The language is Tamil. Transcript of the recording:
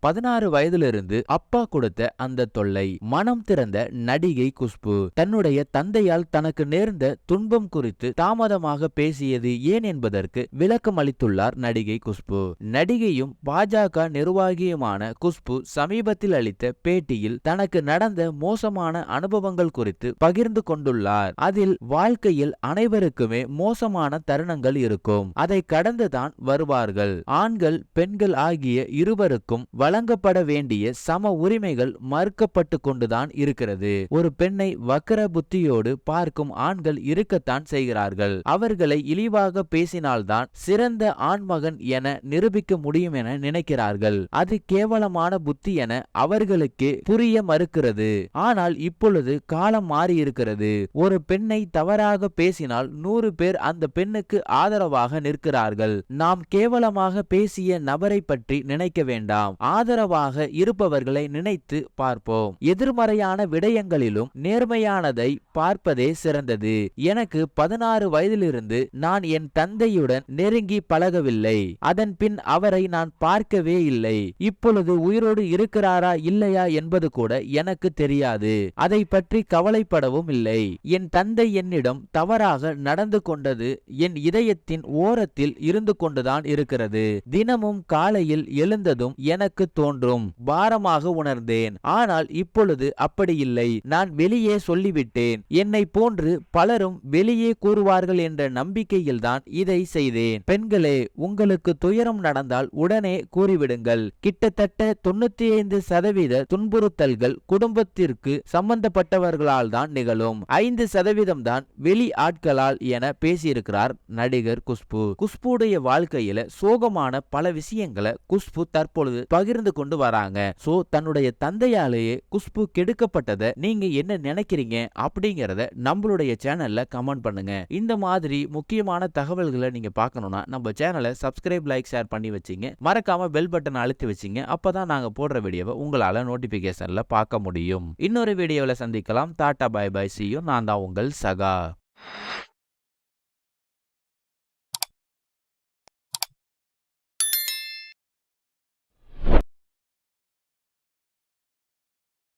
பதினாறு வயதிலிருந்து அப்பா கொடுத்த அந்த தொல்லை மனம் திறந்த நடிகை குஷ்பு. தன்னுடைய தந்தையால் தனக்கு நேர்ந்த துன்பம் குறித்து தாமதமாக பேசியது ஏன் என்பதற்கு விளக்கம் அளித்துள்ளார் நடிகை குஷ்பு. நடிகையும் பாஜக நிர்வாகியுமான குஷ்பு சமீபத்தில் அளித்த பேட்டியில் தனக்கு நடந்த மோசமான அனுபவங்கள் குறித்து பகிர்ந்து கொண்டுள்ளார். அதில் வாழ்க்கையில் அனைவருக்குமே மோசமான தருணங்கள் இருக்கும். அதை கடந்துதான் வருவார்கள். ஆண்கள் பெண்கள் ஆகிய இருவருக்கும் வழங்கப்பட வேண்டிய சம உரிமைகள் மறுக்கப்பட்டு கொண்டுதான் இருக்கிறது. ஒரு பெண்ணை வக்கர புத்தியோடு பார்க்கும் ஆண்கள் இருக்கத்தான் செய்கிறார்கள். அவர்களை இழிவாக பேசினால்தான் சிறந்த ஆண்மகன் என நிரூபிக்க முடியும் என நினைக்கிறார்கள். அது கேவலமான புத்தி என அவர்களுக்கு புரிய மறுக்கிறது. ஆனால் இப்பொழுது காலம் மாறி இருக்கிறது ஒரு பெண்ணை தவறாக பேசினால் நூறு பேர் அந்த பெண்ணுக்கு ஆதரவாக நிற்கிறார்கள். நாம் கேவலமாக பேசிய நபரை பற்றி நினைக்க வேண்டாம். ஆதரவாக இருப்பவர்களை நினைத்து பார்ப்போம். எதிர்மறையான விடயங்களிலும் நேர்மையானதை பார்ப்பதே சிறந்தது. எனக்கு பதினாறு வயதிலிருந்து நான் என் தந்தையுடன் நெருங்கி பழகவில்லை. அதன் பின் அவரை நான் பார்க்கவே இல்லை. இப்பொழுது உயிரோடு இருக்கிறாரா இல்லையா என்பது கூட எனக்கு தெரியாது. அதை பற்றி கவலைப்படவும் இல்லை. என் தந்தை என்னிடம் தவறாக நடந்து கொண்டது என் இதயத்தின் ஓரத்தில் இருந்து கொண்டுதான் இருக்கிறது. தினமும் காலையில் எழுந்ததும் எனக்கு தோன்றும். பாரமாக உணர்ந்தேன். ஆனால் இப்பொழுது அப்படி இல்லை நான் வெளியே சொல்லிவிட்டேன். என்னை போன்று பலரும் வெளியே கூறுவார்கள் என்ற நம்பிக்கையில்தான் இதை செய்தேன். பெண்களே உங்களுக்கு துயரம் நடந்தால் உடனே கூறிவிடுங்கள். கிட்டத்தட்ட தொண்ணூத்தி ஐந்து சதவீத துன்புறுத்தல்கள் குடும்பத்திற்கு சம்பந்தப்பட்டவர்களால் தான் நிகழும். ஐந்து சதவீதம் தான் வெளி ஆட்களால் என பேசியிருக்கிறார் நடிகர் குஷ்பு. குஷ்புடைய வாழ்க்கையில சோகமான பல விஷயங்களை குஷ்பு தற்பொழுது பகிர்ந்து கொண்டு வராங்க. சோ தன்னுடைய தந்தையாலேயே குஷ்பு கெடுக்கப்பட்டதை நீங்க என்ன நினைக்கிறீங்க அப்படிங்கறத நம்மளுடைய சேனல்ல கமெண்ட் பண்ணுங்க. இந்த மாதிரி முக்கியமான தகவல்களை நீங்க பார்க்கணும்னா நம்ம சேனலை சப்ஸ்கிரைப் லைக் ஷேர் பண்ணி வச்சிங்க. மறக்காம பெல் பட்டன் அழுத்தி வச்சிங்க. அப்பதான் நாங்க போடுற வீடியோவை உங்களால நோட்டிபிகேஷன்ல பார்க்க முடியும். இன்னொரு வீடியோவில் சந்திக்கலாம். Tata bye bye. சியும் நான் தான் உங்கள் சகா.